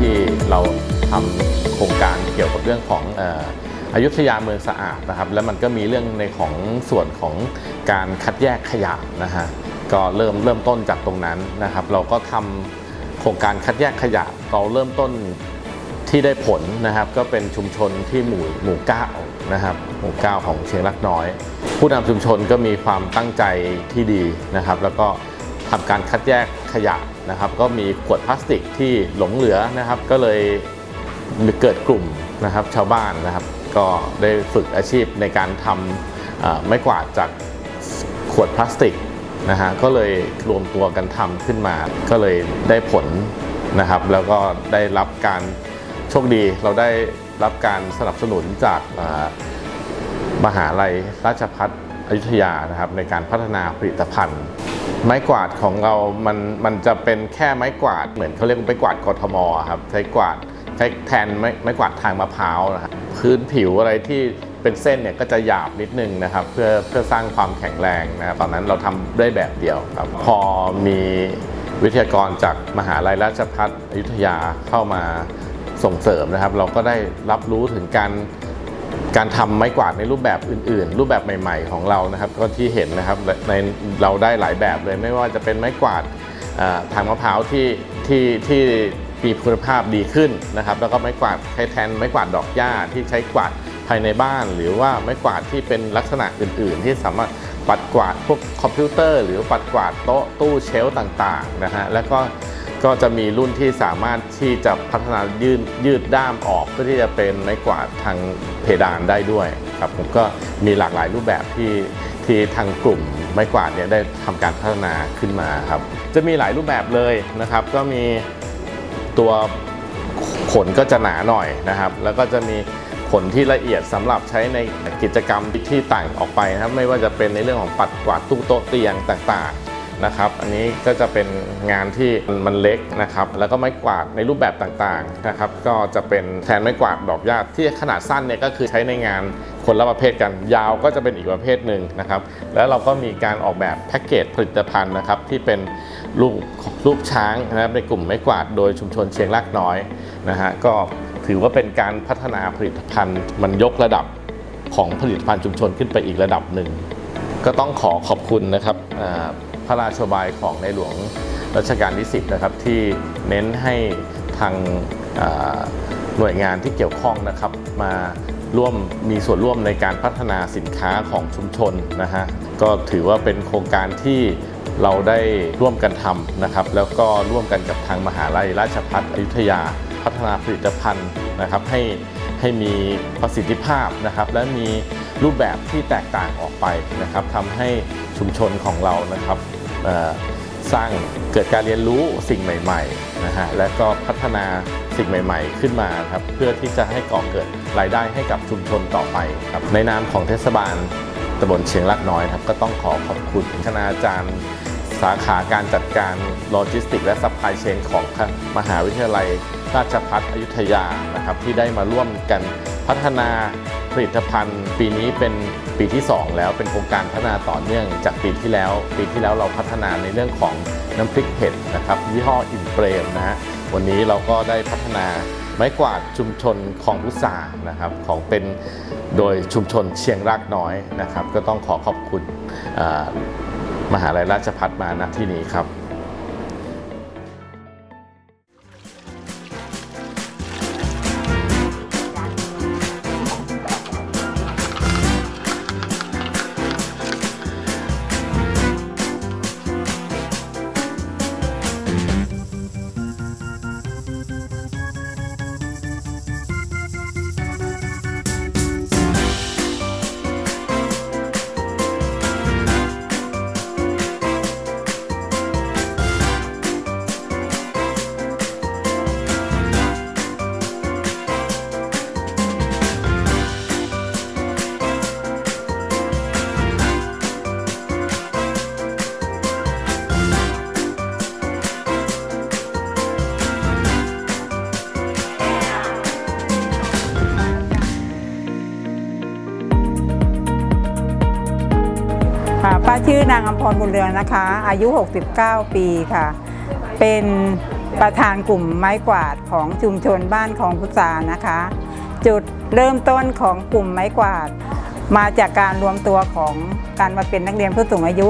ที่เราทำโครงการเกี่ยวกับเรื่องของอยุธยาเมืองสะอาดนะครับ แล้วมันก็มีเรื่องในของส่วนของการคัดแยกขยะนะฮะก็เริ่มเริ่มต้นจากตรงนั้นนะครับ เราก็ทำโครงการคัดแยกขยะเราเริ่มต้นที่ได้ผลนะครับก็เป็นชุมชนที่หมู่หมู่เก้านะครับหมู่เก้าของเชียงรักน้อย ผู้นำชุมชนก็มีความตั้งใจที่ดีนะครับ แล้วก็ทำการคัดแยก ขยะนะครับ ก็มีขวดพลาสติกที่หลงเหลือนะครับ ก็เลยเกิดกลุ่มนะครับชาวบ้านนะครับ ก็ได้ฝึกอาชีพในการทำไม้กวาดจากขวดพลาสติกนะฮะก็เลยรวมตัวกันทำขึ้นมา ก็เลยได้ผลนะครับ แล้วก็ได้รับการโชคดีเราได้รับการสนับสนุนจากมหาลัยราชพัฒ อยุธยานะครับในการพัฒนาผลิตภัณฑ์ ไม้กวาดของเรา มันมันจะเป็นแค่ไม้กวาดเหมือนเขาเรียกไม้กวาดกทมครับใช้กวาดใช้แทนไม้ไม้กวาดทางมะพร้าวนะครับพื้นผิวอะไรที่เป็นเส้นเนี่ยก็จะหยาบนิดนึงนะครับ เพื่อเพื่อสร้างความแข็งแรงนะครับตอนนั้นเราทำได้แบบเดียวครับพอมีวิทยากรจากมหาลัยราชพัฒอยุธยาเข้ามาส่งเสริมนะครับ เราก็ได้รับรู้ถึงการ การทำไม้กวาดในรูปแบบอื่น ๆ รูปแบบใหม่ ๆ ของเรานะครับก็ที่เห็นนะครับในเราได้หลายแบบเลยไม่ว่าจะเป็นไม้กวาดทางมะพร้าวที่ที่ที่มีคุณภาพดีขึ้นนะครับ แล้วก็ไม้กวาดใช้แทนไม้กวาดดอกหญ้าที่ใช้กวาดภายในบ้าน หรือว่าไม้กวาดที่เป็นลักษณะอื่น ๆ ที่สามารถปัดกวาดพวกคอมพิวเตอร์ หรือปัดกวาดโต๊ะตู้เชล์ต่าง ๆ นะฮะแล้วก็ ก็จะมีรุ่นที่สามารถที่จะพัฒนายืดยืดด้ามออกเพื่อที่จะเป็นไม้กวาดทางเพดานได้ด้วยครับผมก็มีหลากหลายรูปแบบที่ที่ทางกลุ่มไม้กวาดเนี่ยได้ทำการพัฒนาขึ้นมาครับจะมีหลายรูปแบบเลยนะครับ ก็มีตัวขนก็จะหนาหน่อยนะครับ แล้วก็จะมีขนที่ละเอียดสำหรับใช้ในกิจกรรมที่ต่างออกไปนะครับ ไม่ว่าจะเป็นในเรื่องของปัดกวาดตู้โต๊ะเตียงต่างๆ นะครับ อันนี้ก็จะเป็นงานที่มันเล็กนะครับ แล้วก็ไม้กวาดในรูปแบบต่างๆนะครับ ก็จะเป็นแทนไม้กวาดดอกหญ้าที่ขนาดสั้นเนี่ยก็คือใช้ในงานคนละประเภทกัน ยาวก็จะเป็นอีกประเภทหนึ่งนะครับ แล้วเราก็มีการออกแบบแพ็กเกจผลิตภัณฑ์นะครับที่เป็นรูปรูปช้างนะครับในกลุ่มไม้กวาดโดยชุมชนเชียงรากน้อยนะฮะ ก็ถือว่าเป็นการพัฒนาผลิตภัณฑ์ มันยกระดับของผลิตภัณฑ์ชุมชนขึ้นไปอีกระดับหนึ่งก็ต้องขอขอบคุณนะครับ พระราชบายของในหลวงรัชกาลที่ 10 นะครับ ที่เน้นให้ทางหน่วยงานที่เกี่ยวข้องนะครับมาร่วมมีส่วนร่วมในการพัฒนาสินค้าของชุมชนนะฮะก็ถือว่าเป็นโครงการที่เราได้ร่วมกันทำนะครับ แล้วก็ร่วมกันกับทางมหาลัยราชภัฏอยุธยา พัฒนาผลิตภัณฑ์นะครับให้ ให้มีประสิทธิภาพนะครับ และมีรูปแบบที่แตกต่างออกไปนะครับทำให้ชุมชนของเรานะครับสร้างเกิดการเรียนรู้สิ่งใหม่ๆนะฮะและก็พัฒนาสิ่งใหม่ ๆ ขึ้นมาครับเพื่อที่จะให้ก่อเกิดรายได้ให้กับชุมชนต่อไปครับในนามของเทศบาลตำบลเชียงรักน้อยครับก็ต้องขอขอบคุณคณาจารย์สาขาการจัดการโลจิสติกส์และซัพพลายเชนของมหาวิทยาลัย ราชภัฏอยุธยานะครับที่ได้มาร่วมกันพัฒนาผลิตภัณฑ์ ปีนี้เป็นปีที่ 2 แล้วเป็นโครงการพัฒนาต่อเนื่องจากปีที่แล้ว ปีที่แล้วเราพัฒนาในเรื่องของน้ำพริกเผ็ดนะครับยี่ห้ออินเปรมนะฮะวันนี้เราก็ได้พัฒนาไม้กวาดชุมชนของพุษานะครับของเป็นโดยชุมชนเชียงรากน้อยนะครับ ก็ต้องขอขอบคุณอ่ามหาลัยราชพัฒมาณที่นี้ครับ ชื่อนางอมพรบุญเรืองนะคะ อายุ 69 ปีค่ะ เป็นประธานกลุ่มไม้กวาดของชุมชนบ้านของพุทรานะคะ จุดเริ่มต้นของกลุ่มไม้กวาด มาจากการรวมตัวของการมาเป็นนักเรียนผู้สูงอายุ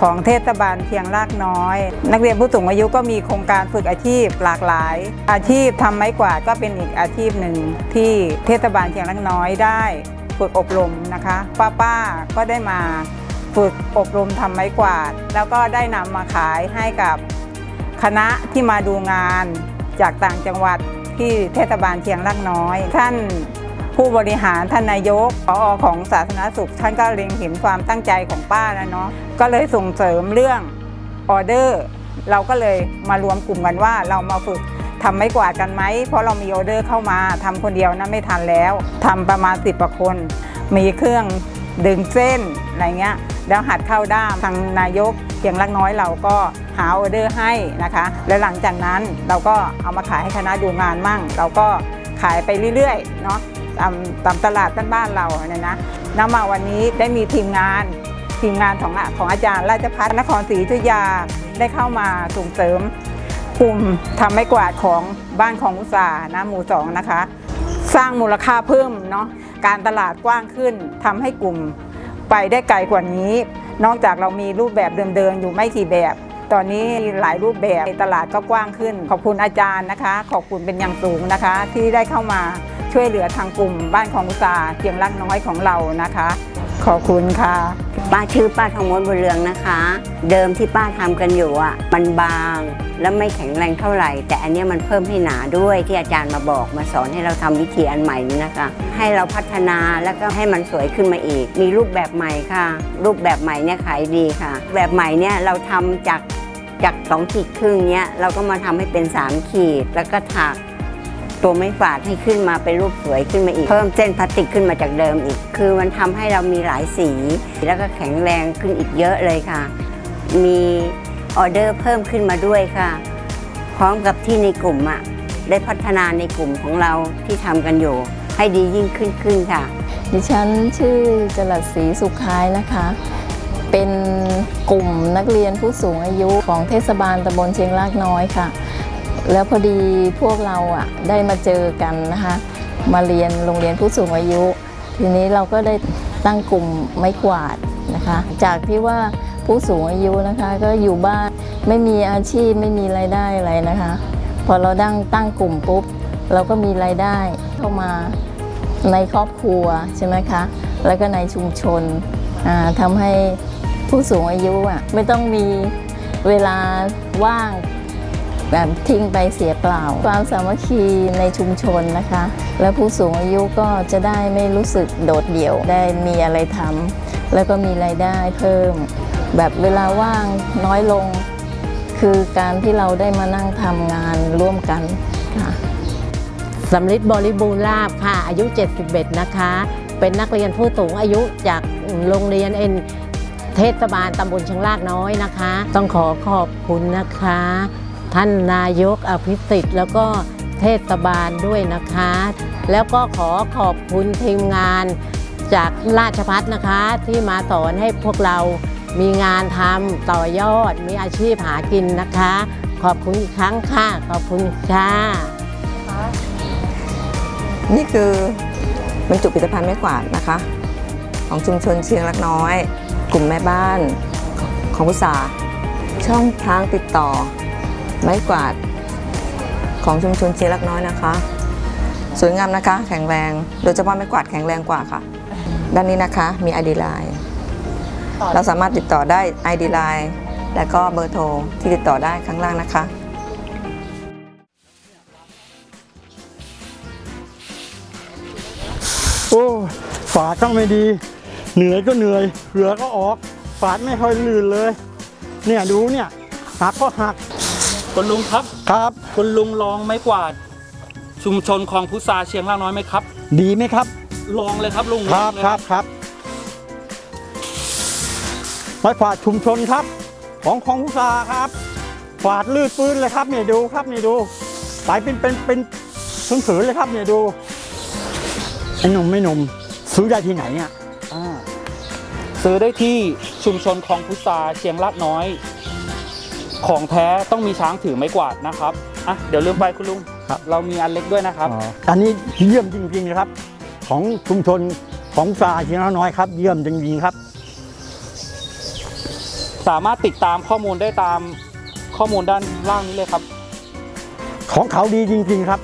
ของเทศบาลเพียงรากน้อย นักเรียนผู้สูงอายุก็มีโครงการฝึกอาชีพหลากหลาย อาชีพทำไม้กวาดก็เป็นอีกอาชีพหนึ่งที่เทศบาลเพียงรากน้อยได้ฝึกอบรมนะคะ ป้าๆก็ได้มา ฝึกอบรมทำไม้กวาด แล้วก็ได้นำมาขายให้กับคณะที่มาดูงานจากต่างจังหวัดที่เทศบาลเชียงรากน้อย ท่านผู้บริหารท่านนายกผออของสาธารณสุข ท่านก็เล็งเห็นความตั้งใจของป้าแล้วเนาะก็เลยส่งเสริมเรื่องออเดอร์ เราก็เลยมารวมกลุ่มกันว่าเรามาฝึกทำไม้กวาดกันไหม เพราะเรามีออเดอร์เข้ามาทำคนเดียวนะไม่ทันแล้วทำประมาณสิบกว่าคน มีเครื่องดึงเส้น อะไรเงี้ยแล้วหัดเข้าด้ามทางนายกเพียงล็กน้อยเราก็หาออเดอร์ให้นะคะ และหลังจากนั้นเราก็เอามาขายให้คณะดูงานมั่ง เราก็ขายไปเรื่อยๆเนาะตามตามตลาดบ้านๆเราเนี่ยนะนำมาวันนี้ได้มีทีมงานทีมงานของอะของอาจารย์ราชพัฒนครศรีอยุธยาได้เข้ามาส่งเสริมกลุ่มทำไม้กวาดของบ้านของอุตสาหนะหมู่สองนะคะ สร้างมูลค่าเพิ่มเนาะการตลาดกว้างขึ้นทำให้กลุ่ม ไปได้ไกลกว่านี้ นอกจากเรามีรูปแบบเดิมๆอยู่ไม่กี่แบบ ตอนนี้หลายรูปแบบตลาดก็กว้างขึ้น ขอบคุณอาจารย์นะคะ ขอบคุณเป็นอย่างสูงนะคะ ที่ได้เข้ามาช่วยเหลือทางกลุ่มบ้านของอุตสาเพียงรักน้อยของเรานะคะ ขอบคุณค่ะ ป้าชื่อป้าทองม้วนบุญเรืองนะคะ เดิมที่ป้าทำกันอยู่อะมันบางแล้วไม่แข็งแรงเท่าไหร่ แต่อันนี้มันเพิ่มให้หนาด้วยที่อาจารย์มาบอกมาสอนให้เราทำวิธีอันใหม่นี้นะคะ ให้เราพัฒนาแล้วก็ให้มันสวยขึ้นมาอีก มีรูปแบบใหม่ค่ะ รูปแบบใหม่เนี่ยขายดีค่ะ แบบใหม่เนี่ยเราทำจากจากสองขีดครึ่งเนี้ยเราก็มาทำให้เป็นสามขีดแล้วก็ถัก ตัวไม้ฝาดให้ขึ้นมาเป็นรูปสวยขึ้นมาอีก เพิ่มเส้นพลาสติกขึ้นมาจากเดิมอีก คือมันทำให้เรามีหลายสี แล้วก็แข็งแรงขึ้นอีกเยอะเลยค่ะ มีออเดอร์เพิ่มขึ้นมาด้วยค่ะ พร้อมกับที่ในกลุ่มอะได้พัฒนาในกลุ่มของเราที่ทำกันอยู่ ให้ดียิ่งขึ้นขึ้นค่ะ ดิฉันชื่อจรัสศรีสุขคายนะคะ เป็นกลุ่มนักเรียนผู้สูงอายุของเทศบาลตำบลเชียงรากน้อยค่ะ แล้วพอดีพวกเราอะได้มาเจอกันนะคะมาเรียนโรงเรียนผู้สูงอายุ ทีนี้เราก็ได้ตั้งกลุ่มไม้กวาดนะคะ จากที่ว่าผู้สูงอายุนะคะก็อยู่บ้านไม่มีอาชีพไม่มีรายได้อะไรนะคะ พอเราตั้งตั้งกลุ่มปุ๊บ เราก็มีรายได้เข้ามาในครอบครัวใช่ไหมคะ แล้วก็ในชุมชนอ่าทำให้ผู้สูงอายุอะไม่ต้องมีเวลาว่าง แบบทิ้งไปเสียเปล่า ความสามัคคีในชุมชนนะคะ และผู้สูงอายุก็จะได้ไม่รู้สึกโดดเดี่ยวได้มีอะไรทำแล้วก็มีรายได้เพิ่ม แบบเวลาว่างน้อยลง คือการที่เราได้มานั่งทำงานร่วมกันค่ะสำลิดบริบูรณ์ลาบค่ะ อายุ 71 นะคะ เป็นนักเรียนผู้สูงอายุจากโรงเรียนเอ็นเทศบาลตำบลเชียงรากน้อยนะคะ ต้องขอขอบคุณนะคะ ท่านนายกอภิสิทธิ์แล้วก็เทศบาลด้วยนะคะ แล้วก็ขอขอบคุณทีมงานจากราชพัฒนะคะที่มาสอนให้พวกเรามีงานทำต่อยอดมีอาชีพหากินนะคะ ขอบคุณอีกครั้งค่ะ ขอบคุณค่ะ นี่คือบรรจุผลิตภัณฑ์ไม้กวาดนะคะ ของชุมชนเชียงรักน้อย กลุ่มแม่บ้านของพุทราช่องทางติดต่อ ไม้กวาดของชุมชนเชียรักน้อยนะคะ สวยงามนะคะ แข็งแรง โดยเฉพาะไม้กวาดแข็งแรงกว่าค่ะ ด้านนี้นะคะมี ID Line เราสามารถติดต่อได้ ID Line และก็เบอร์โทรที่ติดต่อได้ข้างล่างนะคะโอ้ฝาดก็ไม่ดี เหนื่อยก็เหนื่อยเหลือก็ออก ฝาดไม่ค่อยลื่นเลย เนี่ยดูเนี่ยหักก็หัก คุณลุงครับ ครับ คุณลุงลองไม้กวาด ชุมชนคลองพุทราเชียงรากน้อยไหมครับ ดีไหมครับ ลองเลยครับลุงครับลองเลยครับครับไม้ฝาดชุมชนครับ ของของพุทราครับฝาดลื่นปืนเลยครับเนี่ยดูครับนี่ดูไปเป็นเป็นเป็นผืนๆเลยครับเนี่ยดูไอ้หนุ่มไม่หนุ่มซื้อได้ที่ไหนเนี่ยอ่าซื้อได้ที่ชุมชนคลองพุทราเชียงรากน้อย ของแท้ต้องมีช้างถือไม้กวาดนะครับอะเดี๋ยวลืมไปคุณลุงครับ เรามีอันเล็กด้วยนะครับ อ๋ออันนี้เยี่ยมจริงๆนะครับ ของชุมชนของสาเชียงน้อยครับ เยี่ยมจริงๆครับ สามารถติดตามข้อมูลได้ตามข้อมูลด้านล่างนี้เลยครับ ของเขาดีจริง ๆ ครับ